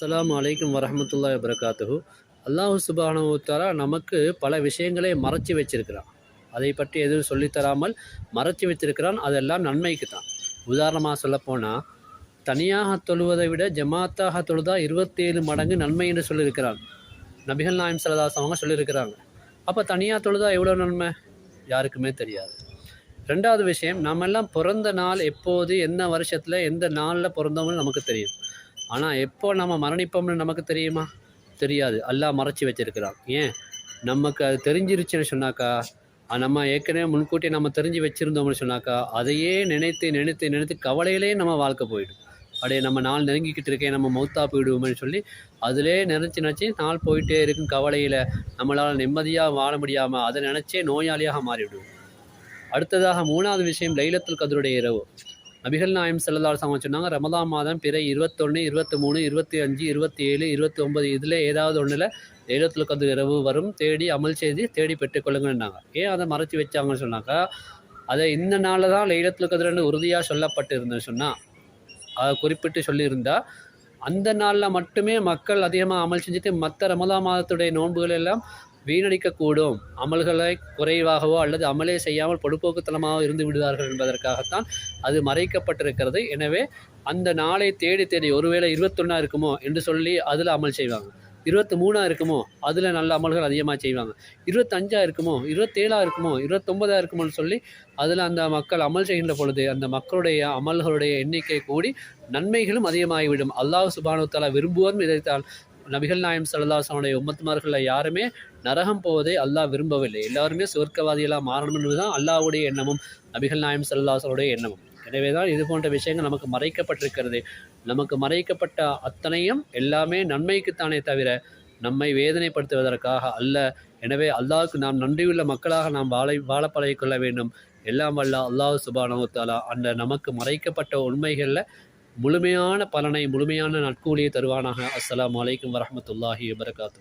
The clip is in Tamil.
அஸ்லாம் வலைக்கம் வரமத்துல்லா வபரகாத்துஹு. அல்லாஹ் சுப்ஹானஹு தஆலா நமக்கு பல விஷயங்களை மறைச்சி வச்சிருக்கிறான். அதை பற்றி எதுவும் சொல்லித்தராமல் மறைச்சி வச்சிருக்கிறான். அதெல்லாம் நன்மைக்கு தான். உதாரணமாக சொல்லப்போனால் தனியாக தொழுவதை விட ஜமாத்தாக தொழுதா இருபத்தேழு மடங்கு நன்மை என்று சொல்லியிருக்கிறான். நபிகள் நாயம் சலதாஸ் அவங்க சொல்லியிருக்கிறாங்க. அப்போ தனியாக தொழுதா எவ்வளோ நன்மை? யாருக்குமே தெரியாது. ரெண்டாவது விஷயம் நம்ம எல்லாம் பிறந்த நாள் எப்போது என்ன வருஷத்தில் எந்த நாளில் பிறந்தவங்கன்னு நமக்கு தெரியும். ஆனால் எப்போ நம்ம மரணிப்போம்னு நமக்கு தெரியுமா? தெரியாது. அல்லா மறைச்சி வச்சிருக்கிறான். ஏன்? நமக்கு அது தெரிஞ்சிருச்சுன்னு சொன்னாக்கா நம்ம ஏற்கனவே முன்கூட்டி நம்ம தெரிஞ்சு வச்சுருந்தோம்னு சொன்னாக்கா அதையே நினைத்து நினைத்து நினைத்து கவலையிலே நம்ம வாழ்க்கை போயிடும். அப்படியே நம்ம நாள் நெருங்கிக்கிட்டு இருக்கேன் நம்ம மௌத்தா போயிடுவோம்னு சொல்லி அதிலே நினச்சி நினச்சி நாள் போயிட்டே இருக்கும் கவலையில் நம்மளால் நிம்மதியாக வாழ முடியாமல் அதை நினச்சே நோயாளியாக மாறிவிடுவோம். அடுத்ததாக மூணாவது விஷயம் லைலத்துல் கதருடைய இரவு. நபிகள் நாயம் செல்லதார் சாமன் சொன்னாங்க ரமதான் மாதம் பிற இருபத்தொன்று இருபத்தி மூணு இருபத்தி அஞ்சு இருபத்தி ஏழு இருபத்தி ஒன்பது இதில் ஏதாவது ஒன்றில் லைலத்துல் கந்து இரவு வரும் தேடி அமல் செய்து தேடி பெற்றுக்கொள்ளுங்கன்னாங்க ஏன் அதை மறைச்சி வச்சாங்கன்னு சொன்னாக்கா அதை இந்த நாளில் தான் லைலத்தில் கதிரன்னு உறுதியாக சொல்லப்பட்டு இருந்தேன் சொன்னால் அதை குறிப்பிட்டு சொல்லியிருந்தால் அந்த நாளில் மட்டுமே மக்கள் அதிகமாக அமல் செஞ்சுட்டு மற்ற ரமதா மாதத்துடைய நோன்புகள் எல்லாம் வீணடிக்கக்கூடும். அமல்களை குறைவாகவோ அல்லது அமலே செய்யாமல் பொடுப்போக்குத்தனமாக இருந்து விடுவார்கள் என்பதற்காகத்தான் அது மறைக்கப்பட்டிருக்கிறது. எனவே அந்த நாளை தேடி தேடி ஒருவேளை இருபத்தொன்னா இருக்குமோ என்று சொல்லி அதில் அமல் செய்வாங்க. இருபத்தி மூணாக இருக்குமோ அதில் நல்ல அமல்கள் அதிகமாக செய்வாங்க. இருபத்தஞ்சாக இருக்குமோ இருபத்தேழா இருக்குமோ இருபத்தொம்பதாக இருக்குமோன்னு சொல்லி அதில் அந்த மக்கள் அமல் செய்கின்ற பொழுது அந்த மக்களுடைய அமல்களுடைய எண்ணிக்கை கூடி நன்மைகளும் அதிகமாகிவிடும். அல்லாஹ் சுபானுத்தாலா விரும்புவோரும் விரும்புவதும் இதைத்தான் நபிகள் நாயம் சல்லாசனுடைய உம்மத்துமார்களில் யாருமே நரகம் போவதை அல்லாஹ் விரும்பவில்லை. எல்லாருமே சொர்க்கவாதிகளாக மாறணும் என்பதுதான் அல்லாஹ்வுடைய எண்ணமும் நபிகள் நாயம் சல்லாசனுடைய எண்ணமும். எனவே தான் இது போன்ற விஷயங்கள் நமக்கு மறைக்கப்பட்டிருக்கிறது. நமக்கு மறைக்கப்பட்ட அத்தனையும் எல்லாமே நன்மைக்குத்தானே தவிர நம்மை வேதனைப்படுத்துவதற்காக அல்ல. எனவே அல்லாஹ்வுக்கு நாம் நன்றியுள்ள மக்களாக நாம் வாழை வாழ பழகிக்கொள்ள வேண்டும். எல்லாம் வல்ல அல்லாஹ் சுபானவத்தாலா அந்த நமக்கு மறைக்கப்பட்ட உண்மைகளில் முழுமையான பலனை முழுமையான நட்கூலியை தருவானாக. அஸ்லாம் அலைக்கும் வரமத்துல்லாஹி வபரகாத்து